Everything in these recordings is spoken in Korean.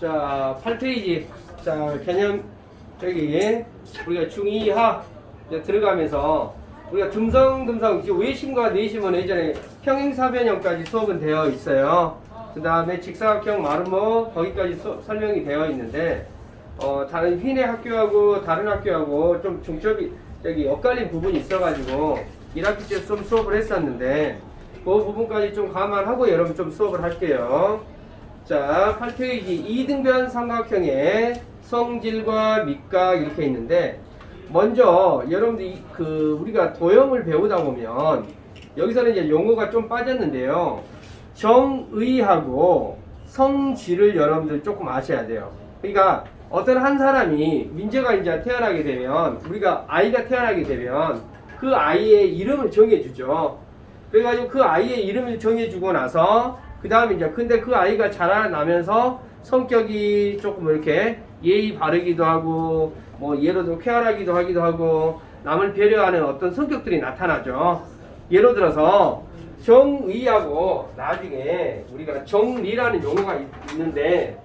자, 8페이지. 자, 개념, 저기, 우리가 중2하 이제 들어가면서, 우리가 듬성듬성, 지금 외심과 내심은 예전에 평행사변형까지 수업은 되어 있어요. 그 다음에 직사각형, 마름모, 거기까지 수- 설명이 되어 있는데, 어, 다른 휘네 학교하고 다른 학교하고 좀 중점이, 저기, 엇갈린 부분이 있어가지고, 1학기 때 좀 수업을 했었는데, 그 부분까지 좀 감안하고 여러분 좀 수업을 할게요. 자, 8페이지 2등변 삼각형의 성질과 밑각 이렇게 있는데 먼저 여러분들 이- 그 우리가 도형을 배우다 보면 여기서는 이제 용어가 좀 빠졌는데요. 정의하고 성질을 여러분들 조금 아셔야 돼요. 그러니까 어떤 한 사람이 민재가 이제 태어나게 되면 우리가 아이가 태어나게 되면 그 아이의 이름을 정해주죠. 그래가지고 그 아이의 이름을 정해주고 나서 그 다음에 이제 근데 그 아이가 자라나면서 성격이 조금 이렇게 예의 바르기도 하고 뭐 예를 들어 쾌활하기도 하기도 하고 남을 배려하는 어떤 성격들이 나타나죠. 예를 들어서 정의하고 나중에 우리가 정리라는 용어가 있- 있는데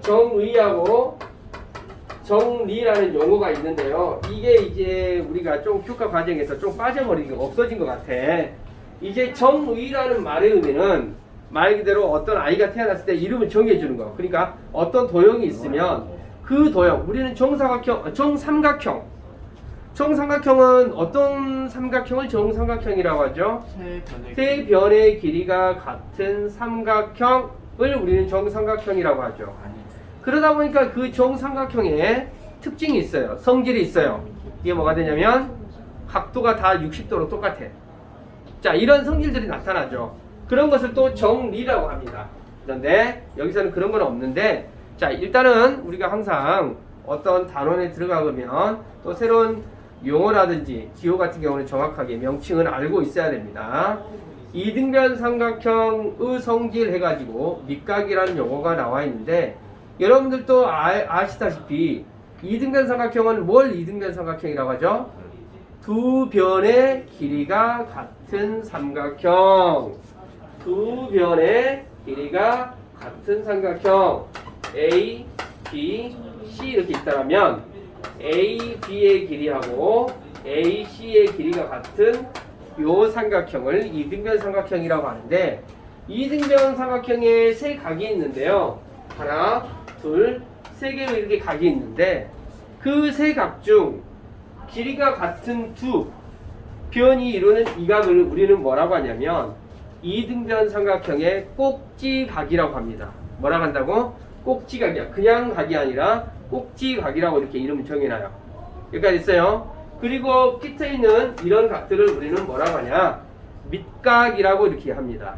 정의하고 정리라는 용어가 있는데요. 이게 이제 우리가 좀 교과 과정에서 좀 빠져버린 게 없어진 것 같아. 이제 정의라는 말의 의미는 말 그대로 어떤 아이가 태어났을 때 이름을 정해주는 거. 그러니까 어떤 도형이 있으면 그 도형, 우리는 정사각형, 어, 정삼각형. 정삼각형은 어떤 삼각형을 정삼각형이라고 하죠? 세 변의 길이가 같은 삼각형을 우리는 정삼각형이라고 하죠. 그러다 보니까 그 정삼각형에 특징이 있어요. 성질이 있어요. 이게 뭐가 되냐면 각도가 다 60도로 똑같아. 자, 이런 성질들이 나타나죠. 그런 것을 또 정리라고 합니다. 그런데 여기서는 그런 건 없는데 자, 일단은 우리가 항상 어떤 단원에 들어가면 또 새로운 용어라든지 기호 같은 경우는 정확하게 명칭을 알고 있어야 됩니다. 이등변 삼각형의 성질 해가지고 밑각이라는 용어가 나와 있는데 여러분들도 아, 아시다시피 이등변 삼각형은 뭘 이등변 삼각형이라고 하죠? 두 변의 길이가 같은 삼각형. 두 변의 길이가 같은 삼각형. A, B, C 이렇게 있다면 A, B의 길이하고 A, C의 길이가 같은 요 삼각형을 이등변 삼각형이라고 하는데 이등변 삼각형에 세 각이 있는데요. 하나, 둘, 세 개로 이렇게 각이 있는데 그 세 각 중 길이가 같은 두 변이 이루는 이 각을 우리는 뭐라고 하냐면 이등변 삼각형의 꼭지각이라고 합니다. 뭐라고 한다고? 꼭지각이야. 그냥 각이 아니라 꼭지각이라고 이렇게 이름을 정해놔요. 여기까지 있어요. 그리고 끝에 있는 이런 각들을 우리는 뭐라고 하냐? 밑각이라고 이렇게 합니다.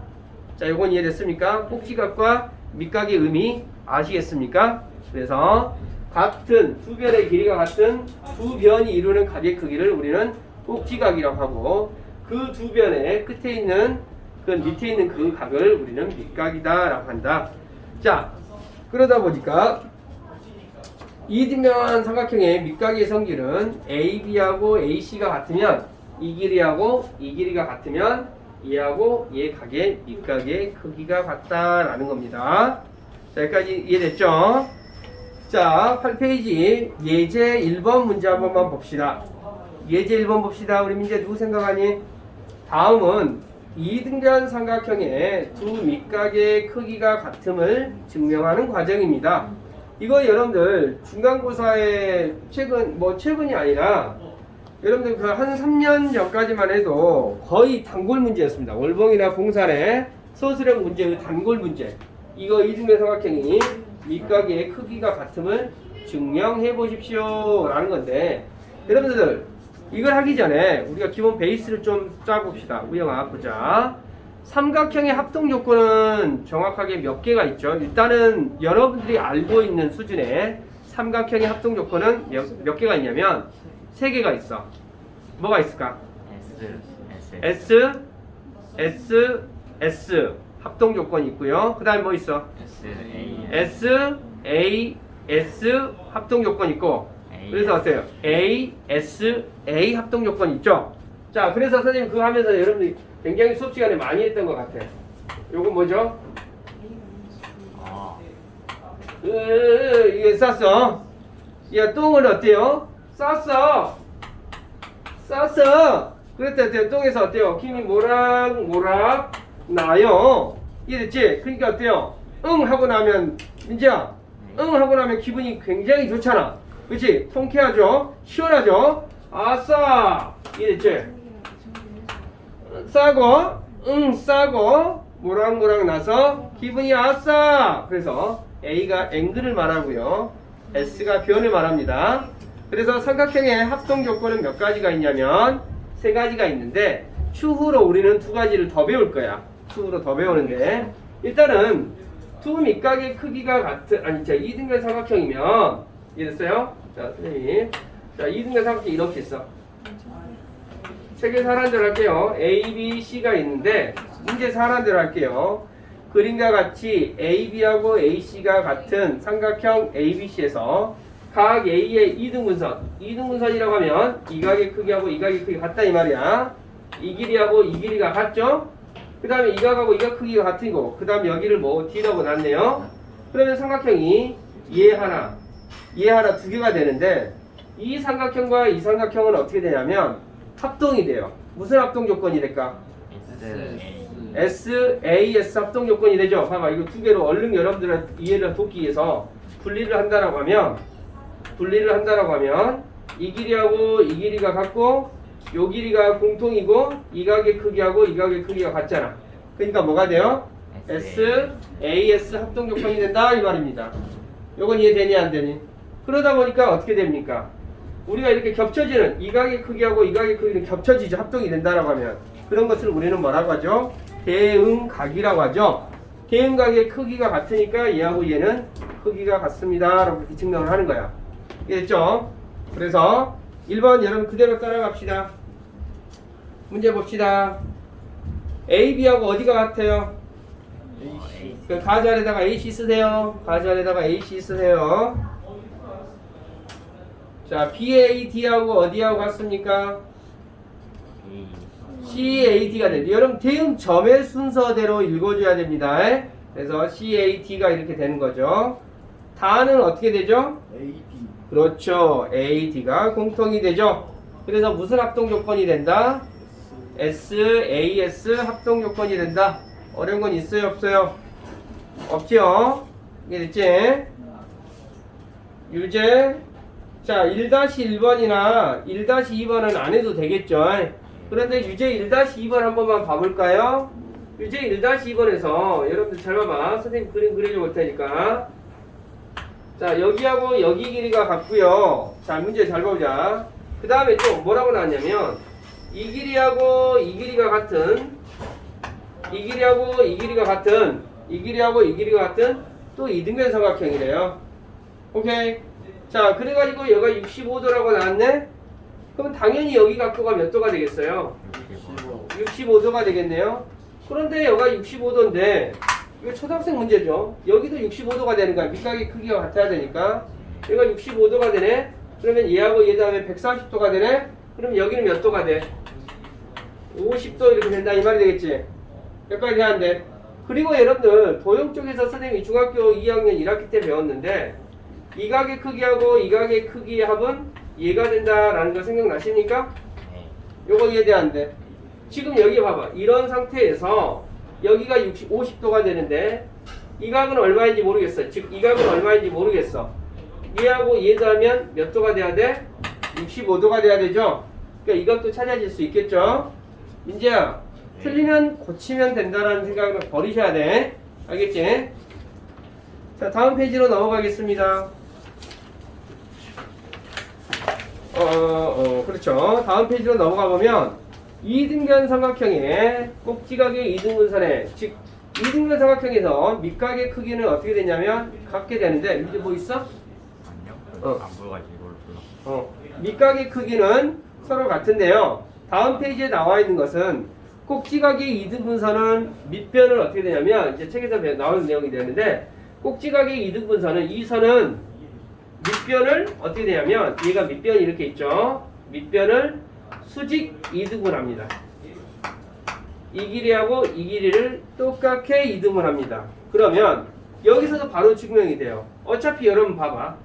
자, 이건 이해됐습니까? 꼭지각과 밑각의 의미 아시겠습니까? 그래서 같은 두 변의 길이가 같은 두 변이 이루는 각의 크기를 우리는 꼭지각이라고 하고 그 두 변의 끝에 있는 그 밑에 있는 그 각을 우리는 밑각이다라고 한다. 자, 그러다 보니까 이등변 삼각형의 밑각의 성질은 AB하고 AC가 같으면 이 길이하고 이 길이가 같으면 얘하고 얘 각의 밑각의 크기가 같다라는 겁니다. 자, 여기까지 이해됐죠? 자, 8페이지 예제 1번 문제 한 번만 봅시다. 예제 1번 봅시다. 우리 민재 누구 생각하니? 다음은 이등변 삼각형의 두 밑각의 크기가 같음을 증명하는 과정입니다. 이거 여러분들 중간고사에 최근 뭐 최근이 아니라 여러분들 그 한 3년 전까지만 해도 거의 단골 문제였습니다. 월봉이나 공산의 서술형 문제의 단골 문제. 이거 이등변 삼각형이 밑각의 크기가 같음을 증명해 보십시오 라는 건데 여러분들 이걸 하기 전에 우리가 기본 베이스를 좀 짜봅시다. 우영아 보자. 삼각형의 합동 조건은 정확하게 몇 개가 있죠? 일단은 여러분들이 알고 있는 수준의 삼각형의 합동 조건은 몇, 몇 개가 있냐면 세 개가 있어. 뭐가 있을까? S S, S, S 합동 조건이 있고요. 그다음에 뭐 있어? S A S, A, S 합동 조건 있고 그래서 어때요? A, S, A 합동 조건 있죠? 자, 그래서 선생님 그거 하면서 여러분들이 굉장히 수업 시간에 많이 했던 것 같아. 요거 뭐죠? 아, 으, 으, 이게 쌌어. 야, 똥은 어때요? 쌌어. 쌌어. 어때요? 똥에서 어때요? 힘이 모락, 모락, 나요. 이해됐지? 그러니까 어때요? 응 하고 나면, 민지야, 응 하고 나면 기분이 굉장히 좋잖아. 그치? 통쾌하죠? 시원하죠? 아싸! 이해됐지? 싸고, 응, 싸고, 모락모락 나서 기분이 아싸! 그래서 A가 앵글을 말하고요. S가 변을 말합니다. 그래서 삼각형의 합동 조건은 몇 가지가 있냐면 세 가지가 있는데 추후로 우리는 두 가지를 더 배울 거야. 추후로 더 배우는데 일단은 두 밑각의 크기가 같은 아니 자 이등변 삼각형이면 이해됐어요? 자 선생님 자 이등변 삼각형 이렇게 있어. 책에 사란 대로 할게요. A, B, C가 있는데 문제 사란 대로 할게요. 그림과 같이 AB하고 AC가 같은 삼각형 ABC에서 각 A의 이등분선, 이등분선이라고 하면 이 각의 크기하고 이 각의 크기가 같다 이 말이야. 이 길이하고 이 길이가 같죠? 그 다음에 이 각하고 이각 크기가 같은 거고 그 다음 여기를 뭐 D라고 놨네요. 그러면 삼각형이 얘 하나, 얘 하나 두 개가 되는데 이 삼각형과 이 삼각형은 어떻게 되냐면 합동이 돼요. 무슨 합동 조건이 될까? S. A, S 합동 조건이 되죠. 봐봐, 이거 두 개로 얼른 여러분들의 이해를 돕기 위해서 분리를 한다라고 하면 분리를 한다라고 하면 이 길이하고 이 길이가 같고 요 길이가 공통이고 이 각의 크기하고 이 각의 크기가 같잖아. 그러니까 뭐가 돼요? S, A, S 합동 조건이 된다 이 말입니다. 요건 이해되니 안 되니? 그러다 보니까 어떻게 됩니까? 우리가 이렇게 겹쳐지는 이 각의 크기하고 이 각의 크기는 겹쳐지죠. 합동이 된다라고 하면 그런 것을 우리는 뭐라고 하죠? 대응각이라고 하죠. 대응각의 크기가 같으니까 얘하고 얘는 크기가 같습니다. 라고 이렇게 증명을 하는 거야. 이해됐죠? 그래서 1번 여러분 그대로 따라갑시다. 문제 봅시다. A, B하고 어디가 같아요? A. 그 가자에다가 AC 쓰세요. 가자에다가 AC 쓰세요. 자, BAD하고 어디하고 같습니까? CAD가 됩니다. 여러분 대응 점의 순서대로 읽어줘야 됩니다. 그래서 CAD가 이렇게 되는 거죠. 다는 어떻게 되죠? AD 그렇죠. AD가 공통이 되죠. 그래서 무슨 합동 조건이 된다? SAS 합동 조건이 된다. 어려운 건 있어요, 없어요? 없죠? 이게 됐지? 유제. 자, 1-1번이나 1-2번은 안 해도 되겠죠? 그런데 유제 1-2번 한 번만 봐볼까요? 유제 1-2번에서 여러분들 잘 봐봐. 선생님 그림 볼 테니까. 자, 여기하고 여기 길이가 같고요. 자, 문제 잘 보자. 그 다음에 또 뭐라고 나왔냐면 이 길이하고 이 길이가 같은 이 길이하고 이 길이가 같은 이 길이하고 이 길이가 같은 또 이등변 삼각형이래요. 오케이. 자, 그래가지고 여기가 65도라고 나왔네? 그럼 당연히 여기 각도가 몇 도가 되겠어요? 15 65 도가 되겠네요. 그런데 여기가 65도인데 이거 초등학생 문제죠. 여기도 65도가 되는 거야. 밑각의 크기가 같아야 되니까. 여기가 65도가 되네. 그러면 얘하고 얘 다음에 140도가 되네. 그럼 여기는 몇 도가 돼? 50도 이렇게 된다 이 말이 되겠지. 여기까지 돼야한데 그리고 여러분들 도형 쪽에서 선생님이 중학교 2학년 1학기 때 배웠는데 이 각의 크기하고 이 각의 크기의 합은 얘가 된다라는 거 생각나십니까? 네. 요거 이해 돼안돼? 지금 여기 봐봐. 이런 상태에서 여기가 60, 50도가 되는데 이 각은 얼마인지 모르겠어. 즉 이 각은 얼마인지 모르겠어. 얘하고 얘도 하면 몇 도가 돼야 돼? 65도가 돼야 되죠? 그러니까 이 각도 찾아질 수 있겠죠? 민재야, 틀리면 고치면 된다라는 생각을 버리셔야 돼. 알겠지? 자, 다음 페이지로 넘어가겠습니다. 어, 어, 그렇죠. 다음 페이지로 넘어가 보면 이등변 삼각형의 꼭지각의 이등분선에 즉 이등변 삼각형에서 밑각의 크기는 어떻게 되냐면 같게 되는데 이제 뭐 있어? 어. 안 보여가지고 이걸 불러. 어, 밑각의 크기는 서로 같은데요. 다음 페이지에 나와 있는 것은 꼭지각의 이등 분선은 밑변을 어떻게 되냐면 이제 책에서 배- 나오는 내용이 되는데 꼭지각의 이등 분선은 이 선은 밑변을 어떻게 되냐면 얘가 밑변이 이렇게 있죠. 밑변을 수직 이등분 합니다. 이 길이하고 이 길이를 똑같게 이등분 합니다. 그러면 여기서도 바로 증명이 돼요. 어차피 여러분 봐봐.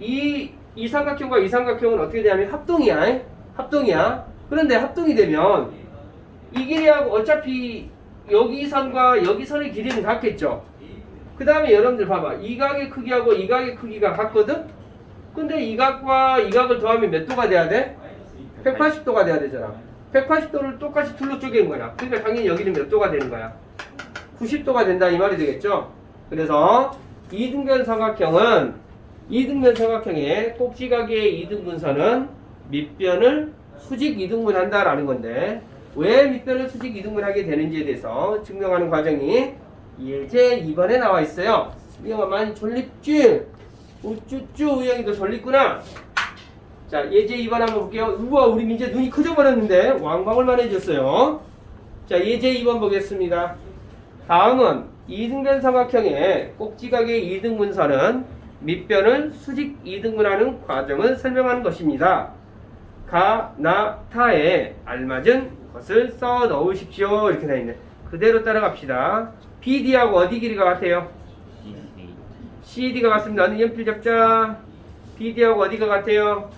이, 이 삼각형과 이 삼각형은 어떻게 되냐면 합동이야. 합동이야. 그런데 합동이 되면 이 길이하고 어차피 여기 선과 여기 선의 길이는 같겠죠. 그 다음에 여러분들 봐봐. 이 각의 크기하고 이 각의 크기가 같거든? 근데 이 각과 이 각을 더하면 몇 도가 돼야 돼? 180도가 돼야 되잖아. 180도를 똑같이 둘로 쪼개는 거야. 그러니까 당연히 여기는 몇 도가 되는 거야? 90도가 된다 이 말이 되겠죠? 그래서 이등변 삼각형은 이등변 삼각형의 꼭지각의 이등분선은 밑변을 수직 이등분 한다라는 건데 왜 밑변을 수직 이등분하게 되는지에 대해서 증명하는 과정이 예제 2번에 나와 있어요. 우영아 많이 졸립지? 우쭈쭈 우영이도 졸립구나. 자 예제 2번 한번 볼게요. 우와 우리 민재 눈이 커져 버렸는데 왕방울만 해줬어요. 자 예제 2번 보겠습니다. 다음은 이등변 삼각형의 꼭지각의 이등분선은 밑변을 수직 이등분하는 과정을 설명하는 것입니다. 가, 나, 타에 알맞은 것을 써 넣으십시오. 이렇게 돼 있네. 그대로 따라갑시다. BD하고 어디 길이가 같아요? CD가 같습니다. 어느 연필 잡자. BD하고 어디가 같아요?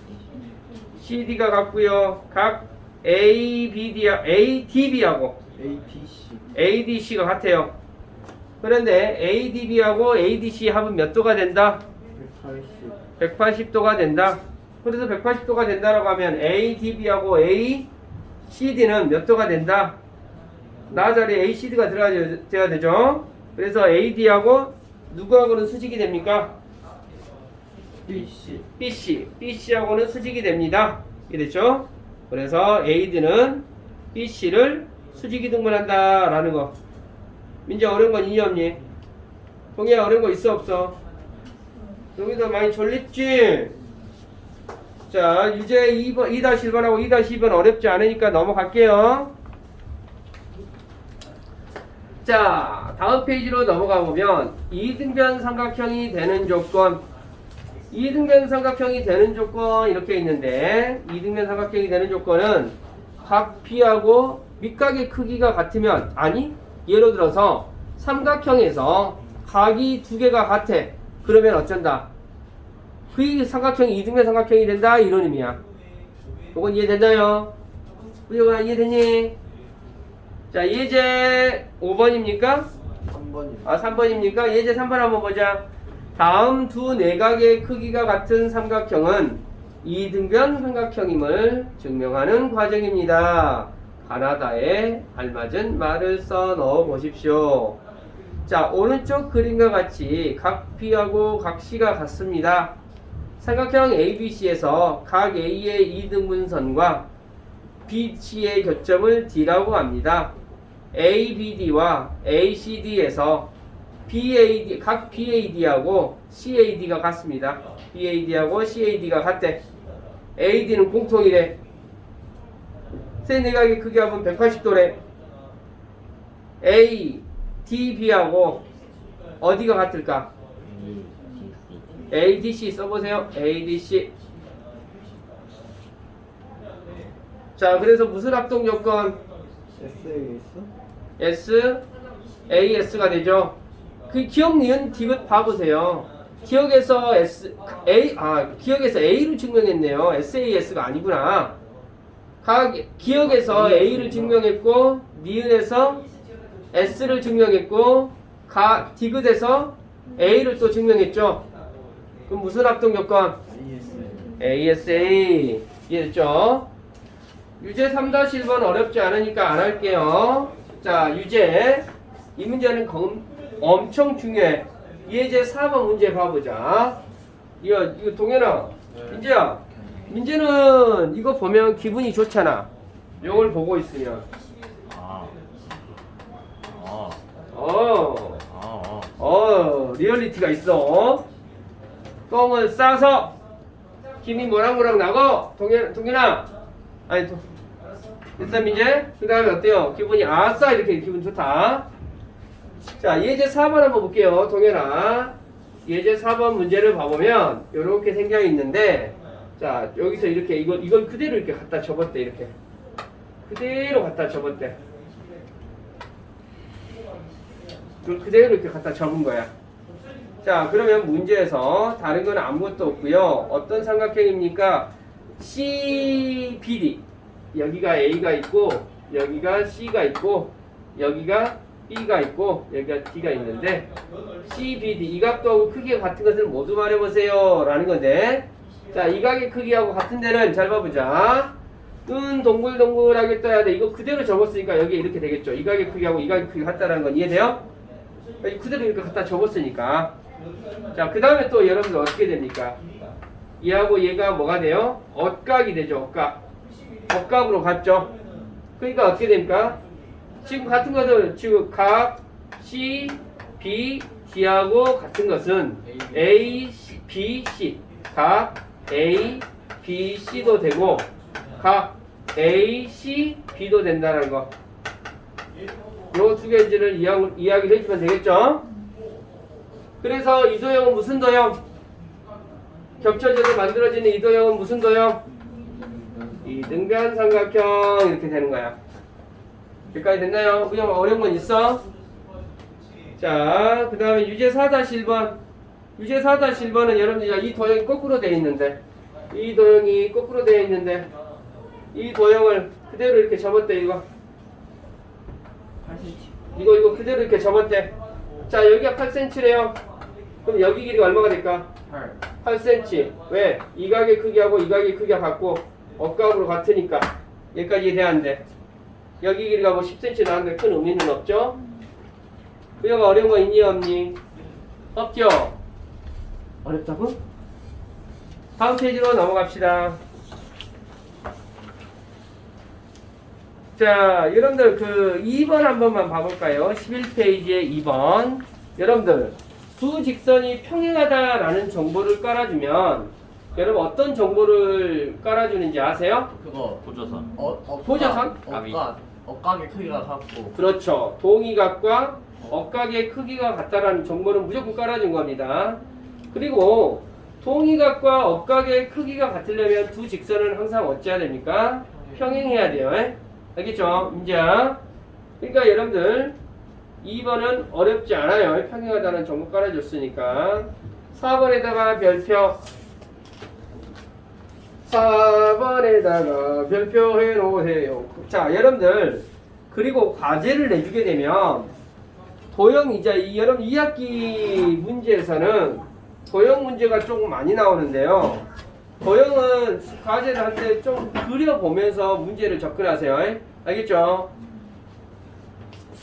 CD가 같고요. 각 A, BD, ADB하고 APC ADC가 같아요. 그런데 ADB하고 ADC 합은 몇 도가 된다? 180 180도가 된다. 그래서 180도가 된다라고 하면 ADB하고 ACD는 몇 도가 된다? 나 자리에 ACD가 들어가야 되죠. 그래서 AD하고 누구하고는 수직이 됩니까? BC BC, BC하고는 수직이 됩니다. 이랬죠? 그래서 AD는 BC를 수직이 등분한다라는 거. 민재 어려운 건 이해 없니? 동희야 어려운 거 있어 없어? 여기도 많이 졸립지? 자, 유제 2번, 2-1번하고 2-2번 어렵지 않으니까 넘어갈게요. 자, 다음 페이지로 넘어가 보면 이등변 삼각형이 되는 조건. 이등변 삼각형이 되는 조건 이렇게 있는데 이등변 삼각형이 되는 조건은 각 B하고 밑각의 크기가 같으면 아니 예를 들어서 삼각형에서 각이 두 개가 같아. 그러면 어쩐다 그 삼각형이 이등변 삼각형이 된다 이런 의미야 이건 이해됐나요? 우영아 이해됐니? 자 예제 5번입니까? 3번입니다 아 3번입니까? 예제 3번 한번 보자. 다음 두 내각의 크기가 같은 삼각형은 이등변 삼각형임을 증명하는 과정입니다. 가나다에 알맞은 말을 써 넣어 보십시오. 자, 오른쪽 그림과 같이 각 B하고 각 C가 같습니다. 삼각형 ABC에서 각 A의 이등분선과 BC의 교점을 D라고 합니다. ABD와 ACD에서 BAD, 각 BAD하고 CAD가 같습니다. BAD하고 CAD가 같대. AD는 공통이래. 세 내각의 크기 합은 180도래. A, DB하고 어디가 같을까? ADC 써보세요. ADC. 자, 그래서 무슨 합동? SAS S, AS가 되죠. 그 기억 니은 디귿 봐보세요. 기억에서 S, A, 아, 기억에서 A를 증명했네요. SAS가 아니구나. 각, 기억에서 A를 증명했고, 니은에서 S를 증명했고, 가, 디귿에서 A를 또 증명했죠. 그럼 무슨 합동 조건? AS ASA. 이해됐죠? 유제 3-1번 어렵지 않으니까 안 할게요. 자, 유제. 이 문제는 검- 엄청 중요해. 예제 4번 문제 봐보자. 이거, 이거 동현아. 민재야. 민재는 이거 보면 기분이 좋잖아. 이걸 보고 있으면. 아. 아. 어, 아. 아. 어, 리얼리티가 있어. 똥을 싸서 힘이 모락모락 나고 동현 동현아. 아니 도, 됐어 민재 그 다음에 어때요? 기분이 아싸 이렇게 기분 좋다. 자 예제 4번 한번 볼게요 동현아. 예제 4번 문제를 봐보면 이렇게 생겨 있는데 자 여기서 이렇게 이걸 이걸 그대로 이렇게 갖다 접었대 이렇게. 그대로 갖다 접었대. 그대로 이렇게 갖다 접은 거야 자 그러면 문제에서 다른 건 아무것도 없고요. 어떤 삼각형입니까? CBD 여기가 A가 있고 여기가 C가 있고 여기가 B가 있고 여기가 D가 있는데 CBD 이 각도하고 크기가 같은 것을 모두 말해보세요. 라는 건데 자 이 각의 크기하고 같은 데는 잘 봐보자. 눈 동글동글하게 떠야 돼. 이거 그대로 접었으니까 여기 이렇게 되겠죠. 이 각의 크기하고 이 각의 크기가 같다라는 건 이해돼요? 그대로 이렇게 갖다 접었으니까 자 그 다음에 또 여러분들 어떻게 됩니까? 얘하고 얘가 뭐가 돼요? 엇각이 되죠 엇각 엇각으로 갔죠 그러니까 어떻게 됩니까? 지금 같은 것을 지금 각 C, B, D하고 같은 것은 A, B, C 각 A, B, C도 되고 각 A, C, B도 된다는 거. 요두 이야, 이야기를 해주면 되겠죠? 그래서 이 도형은 무슨 도형? 겹쳐져서 만들어지는 이 도형은 무슨 도형? 이등변 삼각형 이렇게 되는 거야. 여기까지 됐나요? 그냥 어려운 건 있어? 자, 그 다음에 유제 4-1번. 유제 4-1번은 여러분들 이 도형이 거꾸로 되어 있는데, 이 도형이 거꾸로 되어 있는데, 이 도형을 그대로 이렇게 접었대, 이거. 80. 이거, 이거 그대로 이렇게 접었대. 자, 여기가 8cm래요. 그럼 여기 길이가 얼마가 될까? 8. 8cm. 왜? 이 각의 크기하고 이 각의 크기가 같고, 억각으로 같으니까. 여기까지 이해돼야한데. 여기 길이가 뭐 10cm 나왔는데 큰 의미는 없죠? 그녀가 어려운 거 있니 없니? 없죠? 어렵다고? 다음 페이지로 넘어갑시다. 자, 여러분들 그 2번 한 번만 봐볼까요? 11페이지의 2번. 여러분들, 두 직선이 평행하다라는 정보를 깔아주면, 여러분 어떤 정보를 깔아주는지 아세요? 그거 보조선. 어, 어 보조선? 억각 억각의 크기가 같고 그렇죠. 동의각과 억각의 크기가 같다라는 정보는 무조건 깔아준 겁니다. 그리고 동의각과 억각의 크기가 같으려면 두 직선은 항상 어찌해야 됩니까? 평행해야 돼요. 에? 알겠죠? 이제 그러니까 여러분들 2번은 어렵지 않아요. 평행하다는 정보 깔아줬으니까 4번에다가 별표 4번에다가 별표 해놓으세요. 자, 여러분들 그리고 과제를 내주게 되면 도형 이제 이 여러분 2학기 문제에서는 도형 문제가 조금 많이 나오는데요. 도형은 과제를 할 때 좀 그려보면서 문제를 접근하세요. 에? 알겠죠?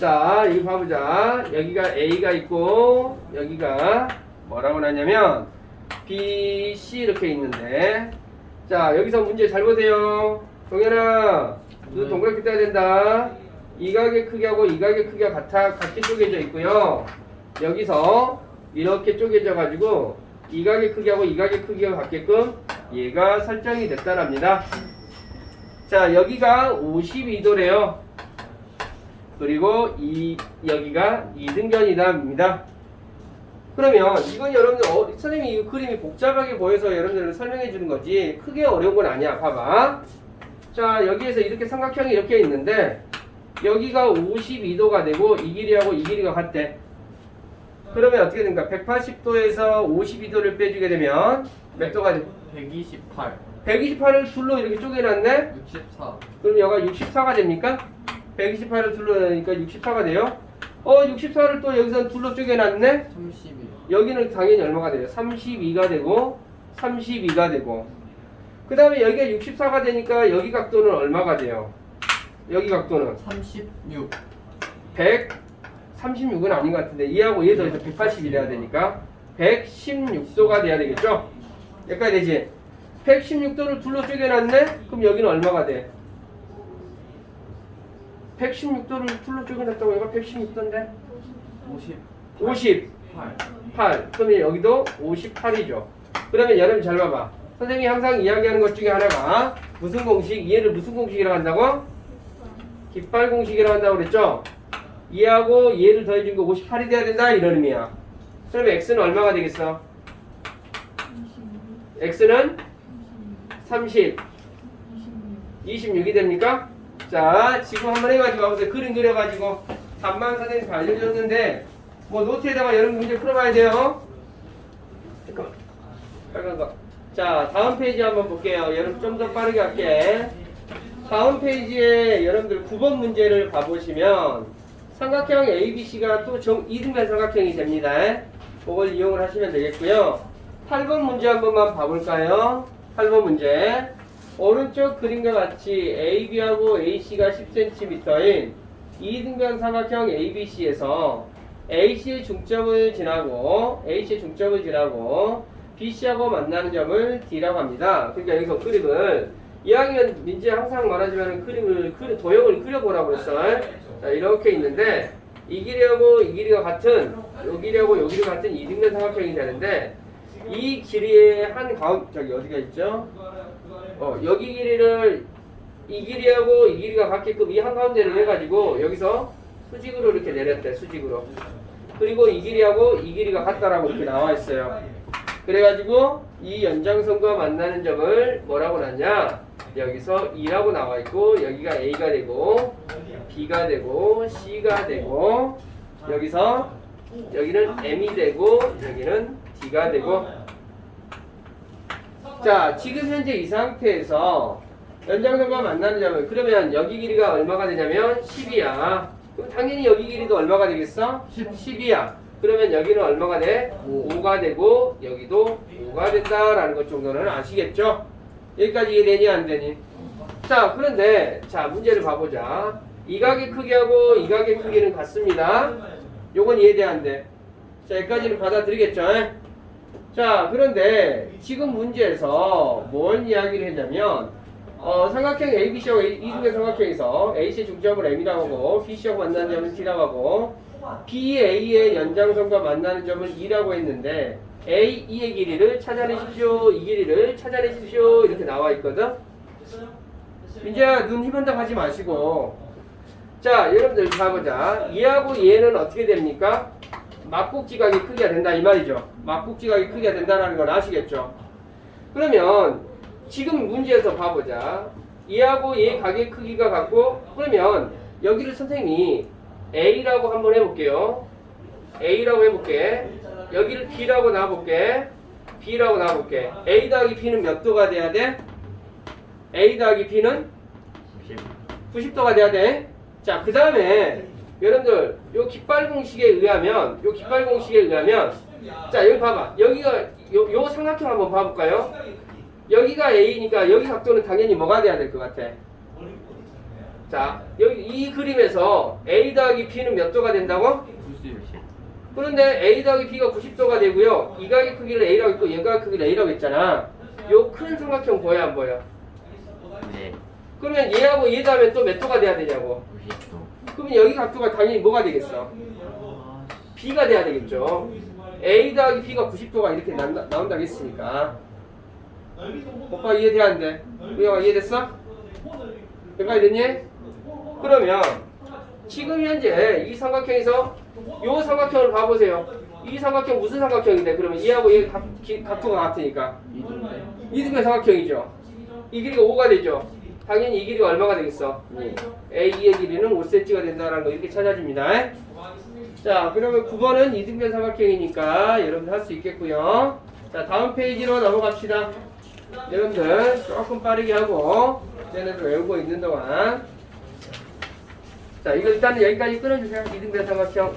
자, 이거 봐보자. 여기가 A가 있고 여기가 뭐라고 나냐면 B, C 이렇게 있는데 자, 여기서 문제 잘 보세요. 동현아, 너 동그랗게 떠야 된다. 이 각의 크기하고 이 각의 크기가 같아, 같이 쪼개져 있고요. 여기서 이렇게 쪼개져 가지고 이 각의 크기하고 이 각의 크기가 같게끔 얘가 설정이 됐다랍니다. 자, 여기가 52도래요. 그리고 이 여기가 이등변이다입니다. 그러면 이건 여러분들 어, 선생님이 이 그림이 복잡하게 보여서 여러분들을 설명해 주는 거지 크게 어려운 건 아니야. 봐봐. 자 여기에서 이렇게 삼각형이 이렇게 있는데 여기가 52도가 되고 이 길이하고 이 길이가 같대. 그러면 어떻게 됩니까? 180도에서 52도를 빼주게 되면 몇 도가 돼? 128 128을 둘로 이렇게 쪼개놨네? 64 그럼 여기가 64가 됩니까? 128을 둘로 넣으니까 64가 돼요? 어 64를 또 여기서 둘로 쪼개놨네? 32 여기는 당연히 얼마가 돼요? 32가 되고 32가 되고 그 다음에 여기가 64가 되니까 여기 각도는 얼마가 돼요? 여기 각도는 36 136은 아닌 것 같은데 얘하고 얘 더해서 180이 돼야 되니까 116도가 돼야 되겠죠? 여기까지 되지? 116도를 둘로 쪼개놨네? 그럼 여기는 얼마가 돼? 116도를 둘로 쪼개놨다고 얘가 116도인데? 50 50 8 8. 그러면 여기도 58이죠. 그러면 여러분 잘 봐봐. 선생님이 항상 이야기하는 것 중에 하나가 무슨 공식? 얘를 무슨 공식이라고 한다고? 깃발 공식이라고 한다고 그랬죠? 얘하고 얘를 더해준 거 58이 돼야 된다 이런 의미야. 그러면 x는 얼마가 되겠어? x는 30, 26이 됩니까? 자, 지금 한번 해가지고 와보세요. 그림 그려가지고 답만 선생님이 알려줬는데 뭐 노트에다가 여러분 문제 풀어봐야 돼요. 잠깐만. 자, 다음 페이지 한번 볼게요. 여러분 좀 더 빠르게 할게. 다음 페이지에 여러분들 9번 문제를 봐보시면 삼각형 ABC가 또 정, 이등변 삼각형이 됩니다. 그걸 이용을 하시면 되겠고요. 8번 문제 한 번만 봐볼까요? 8번 문제. 오른쪽 그림과 같이 AB하고 AC가 10cm인 이등변 삼각형 ABC에서 AC의 중점을 지나고 AC의 중점을 지나고 BC하고 만나는 점을 D라고 합니다. 그러니까 여기서 그림을 이왕이면 민재 항상 말하지만 그림을 그리- 도형을 그려보라고 했어요. 자, 이렇게 있는데 이 길이하고 이 길이가 같은 요 길이하고 요 길이가 같은 이등변 삼각형이 되는데 이 길이의 한 가운 저기 어디가 있죠? 어, 여기 길이를 이 길이하고 이 길이가 같게끔 이 한가운데를 해가지고 여기서 수직으로 이렇게 내렸대 수직으로. 그리고 이 길이하고 이 길이가 같다라고 이렇게 나와 있어요. 그래가지고 이 연장선과 만나는 점을 뭐라고 놨냐? 여기서 2라고 나와 있고 여기가 A가 되고 B가 되고 C가 되고 여기서 여기는 M이 되고 여기는 D가 되고 자, 지금 현재 이 상태에서 연장선과 만나는 점은 그러면 여기 길이가 얼마가 되냐면 10이야. 그럼 당연히 여기 길이도 얼마가 되겠어? 10, 이야 그러면 여기는 얼마가 돼? 5 가 되고 여기도 5가 된다라는 것 정도는 아시겠죠? 여기까지 이해되니 안 되니? 자, 그런데 자, 문제를 봐보자. 이 각의 크기하고 이 각의 크기는 같습니다. 요건 이해돼 안 돼? 자, 여기까지는 받아들이겠죠? 자, 그런데 지금 문제에서 뭘 이야기를 했냐면 어, 삼각형 ABC하고 이중의 삼각형에서 AC 중점을 M이라고 하고 BC하고 만나는 점을 D라고 하고 BA의 연장선과 만나는 점을 E라고 했는데 A, E의 길이를 찾아내십시오. 이 길이를 찾아내십시오. 이렇게 나와 있거든. 민재야 눈 희번덕 하지 마시고 자 여러분들 봐보자 얘하고 얘는 어떻게 됩니까? 막국지각의 크기가 된다 이 말이죠. 막국지각의 크기가 된다는 건 아시겠죠? 그러면 지금 문제에서 봐보자. 얘하고 얘 각의 크기가 같고 그러면 여기를 선생님이 A라고 한번 해볼게요. A라고 해볼게. 여기를 B라고 놔볼게. B라고 놔볼게. A 더하기 B는 몇 도가 돼야 돼? A 더하기 B는 90 90도가 돼야 돼. 자, 그 다음에 여러분들 요 깃발 공식에 의하면 요 깃발 공식에 의하면 자 여기 봐봐 여기가 요, 요 삼각형 한번 봐볼까요? 여기가 A니까 여기 각도는 당연히 뭐가 돼야 될 것 같아? 자 여기 이 그림에서 A 더하기 B는 몇 도가 된다고? 90 그런데 A 더하기 B가 90도가 되고요 이 각의 크기를 A라고 했고 얘 각의 크기를 A라고 했잖아 요 큰 삼각형 보여 안 보여? 네 그러면 얘하고 얘 다음에 또 몇 도가 돼야 되냐고 90도 그러면 여기 각도가 당연히 뭐가 되겠어? B가 돼야 되겠죠. A 더하기 B가 90도가 이렇게 나온다, 나온다고 했으니까. 오빠 이해돼 안 돼? 우영아 이해됐어? 여기까지 됐니? 그러면 지금 현재 이 삼각형에서 이 삼각형을 봐보세요. 이 삼각형 무슨 삼각형인데? 그러면 얘하고 얘 각, 기- 각도가 같으니까 이등변 삼각형이죠. 이 길이가 5가 되죠. 당연히 이 길이가 얼마가 되겠어? A의 길이는 5cm가 된다는 거 이렇게 찾아줍니다. 자, 그러면 9번은 이등변 삼각형이니까 여러분들 할 수 있겠고요. 자, 다음 페이지로 넘어갑시다. 여러분들 조금 빠르게 하고 얘네들 외우고 있는 동안 자, 이거 일단은 여기까지 끊어주세요. 이등변 삼각형.